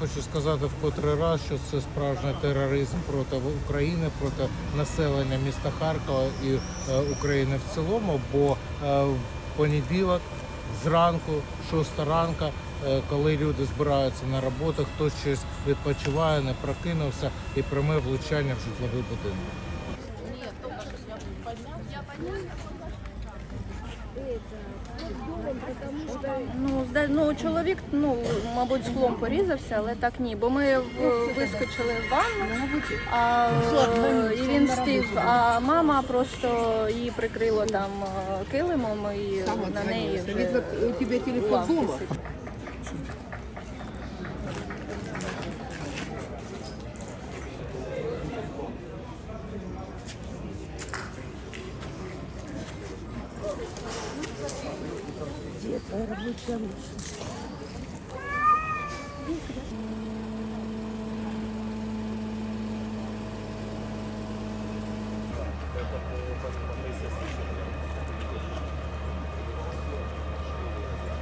Хочу сказати в котрий раз, що це справжній тероризм проти України, проти населення міста Харкова і е, України в цілому. Бо е, в понеділок зранку, 6 ранка, е, коли люди збираються на роботу, хтось щось відпочиває, не прокинувся і пряме влучання в житловий будинок. Ну, ну, чоловік, ну, мабуть, склом порізався, але так ні. Бо ми в- вискочили в ванну, а, е, і він встиг, а мама просто її прикрила там е, килимом і на неї вже у тебе телефон дома. сидить. где твоя рабочая лучше. Это